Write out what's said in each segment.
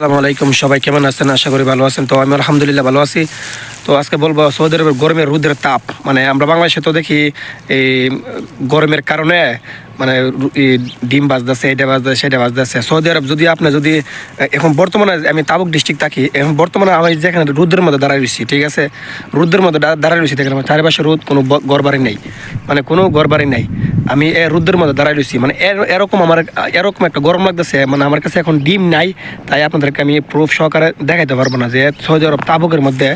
আসসালামু আলাইকুম, সবাই কেমন আছেন? আশা করি ভালো আছেন। তো আমি আলহামদুলিল্লাহ ভালো আছি। তো আজকে বলব সৌদি আরবের গরমের রোদের তাপ। মানে আমরা বাংলাদেশে তো দেখি এই গরমের কারণে মানে ডিম বাজতেছে এটা বাজতেছে সেটা বাজতেছে সৌদি আরব যদি আপনি যদি, এখন বর্তমানে আমি তাবুক ডিস্ট্রিক্ট থাকি, এখন বর্তমানে আমি যেখানে রোদের মধ্যে দাঁড়াই রয়েছি, ঠিক আছে? রোদের মধ্যে দা- দাঁড়াই রয়েছি, দেখেন আমার চারিপাশে রোদ, কোনো ঘরবাড়ি নেই। মানে কোনো ঘরবাড়ি নেই। আমি এ রোদের মধ্যে দাঁড়াই রয়েছি মানে এর- এরকম আমার এরকম একটা গরম লাগতেছে মানে আমার কাছে এখন ডিম নাই, তাই আপনাদেরকে আমি প্রুফ সহকারে দেখাইতে পারব না যে সৌদি আরব তাবুকের মধ্যে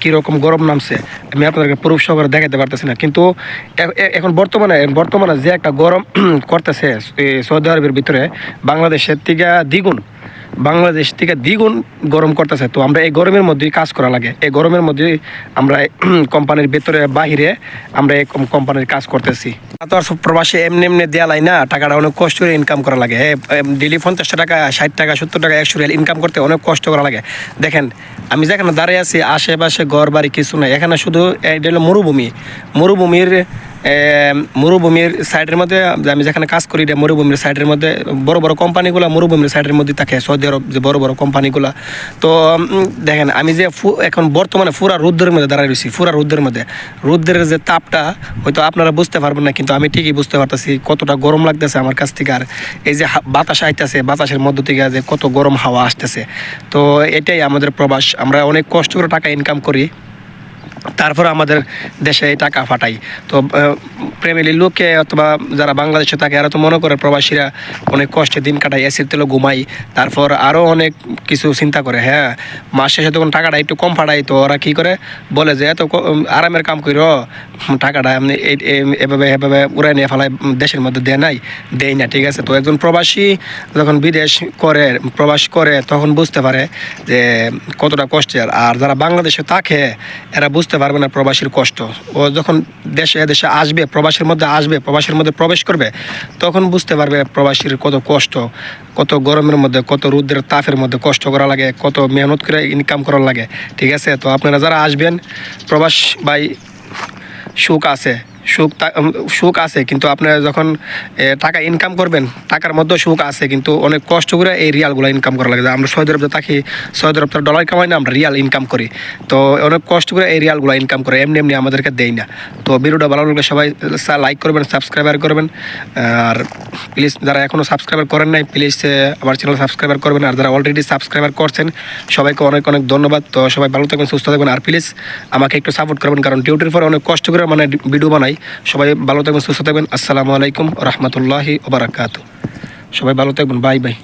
কীরকম গরম নামছে, আমি আপনাদেরকে প্রুফ সহকারে দেখাইতে পারতেছি না। কিন্তু এখন বর্তমানে বর্তমানে যে একটা গরম করতেছে সৌদি আরবের ভিতরে, বাংলাদেশের থেকে দ্বিগুণ বাংলাদেশ থেকে দ্বিগুণ গরম করতেছে। তো আমরা এই গরমের মধ্যেই কাজ করা লাগে। এই গরমের মধ্যেই আমরা কোম্পানির ভেতরে বাহিরে আমরা এই কোম্পানির কাজ করতেছি। তো আর প্রবাসী এমনি এমনি দেওয়া লাই না, টাকাটা অনেক কষ্ট করে ইনকাম করা লাগে। ডেলি পঞ্চাশ টাকা, ষাট টাকা, সত্তর টাকা, একশো রিয়াল ইনকাম করতে অনেক কষ্ট করা লাগে। দেখেন, আমি যেখানে দাঁড়িয়ে আছি, আশেপাশে ঘর বাড়ি কিছু নাই। এখানে শুধু এটা হলো মরুভূমি। মরুভূমির মরুভূমির সাইডের মধ্যে আমি যেখানে কাজ করি, এটা মরুভূমির সাইডের মধ্যে, বড় বড় কোম্পানিগুলো মরুভূমির সাইডের মধ্যে থাকে, সৌদি আরব যে বড় বড় কোম্পানিগুলো। তো দেখেন, আমি যে এখন বর্তমানে পুরা রুদ্রের মধ্যে দাঁড়ায় রয়েছি পুরা রুদ্রের মধ্যে। রুদ্রের যে তাপটা, হয়তো আপনারা বুঝতে পারবেন না, কিন্তু আমি ঠিকই বুঝতে পারতেছি কতটা গরম লাগতেছে আমার কাছ থেকে, আর এই যে বাতাস আইতেছে, বাতাসের মধ্য থেকে যে কত গরম হাওয়া আসতেছে। তো, এটাই আমাদের প্রবাস, আমরা অনেক কষ্ট করে টাকা ইনকাম করি। তারপর আমাদের দেশে টাকা ফাটাই। তো প্রেমিলির লোককে অথবা যারা বাংলাদেশে থাকে, এরা তো মনে করে প্রবাসীরা অনেক কষ্টে দিন কাটায়, এসির তেলে ঘুমাই তারপর আরও অনেক কিছু চিন্তা করে হ্যাঁ মাস শেষে তখন টাকাটা একটু কম ফাটাই তো ওরা কী করে? বলে যে, এত আরামের কাম করি টাকাটা এই- এভাবে এভাবে উড়াই নিয়ে ফেলায় দেশের মধ্যে দেয় নাই, দেয় না, ঠিক আছে? তো একজন প্রবাসী যখন বিদেশ করে, প্রবাস করে, তখন বুঝতে পারে যে, কতটা কষ্টের। আর যারা বাংলাদেশে থাকে, এরা বুঝতে পারবে না প্রবাসীর কষ্ট। ও যখন দেশে দেশে আসবে, প্রবাসের মধ্যে আসবে, প্রবাসের মধ্যে প্রবেশ করবে, তখন বুঝতে পারবে প্রবাসীর কত কষ্ট, কত গরমের মধ্যে, কত রুদ্রের তাপের মধ্যে কষ্ট করা লাগে, কত মেহনত করে ইনকাম করার লাগে। ঠিক আছে? তো আপনারা যারা আসবেন, প্রবাস বাই সুখ আছে সুখ সুখ আছে, কিন্তু আপনারা যখন টাকা ইনকাম করবেন, টাকার মধ্যে সুখ আছে, কিন্তু অনেক কষ্ট করে এই রিয়ালগুলো ইনকাম করা লাগে। আমরা সৌদি আরবে থাকি, সৌদি আরব ডলার কামাই না, আমরা রিয়াল ইনকাম করি। তো অনেক কষ্ট করে এই রিয়ালগুলো ইনকাম করে, এমনি এমনি আমাদেরকে দেয় না। তো ভিডিওটা ভালো লাগলে সবাই লাইক করবেন সাবস্ক্রাইবার করবেন। আর প্লিজ যারা এখনও সাবস্ক্রাইবার করেন নাই প্লিজ আমার চ্যানেল সাবস্ক্রাইবার করবেন। আর যারা অলরেডি সাবস্ক্রাইবার করছেন, সবাইকে অনেক অনেক ধন্যবাদ। তো সবাই ভালো থাকবেন, সুস্থ থাকবেন। আর প্লিজ আমাকে একটু সাপোর্ট করবেন, কারণ ডিউটির পরে অনেক কষ্ট করে মানে ভিডিও বানাই। সবাই ভালো থাকবেন সুস্থ থাকবেন। আসসালামু আলাইকুম রহমতুল্লাহি ওবরাকাত সবাই ভালো থাকবেন বাই বাই।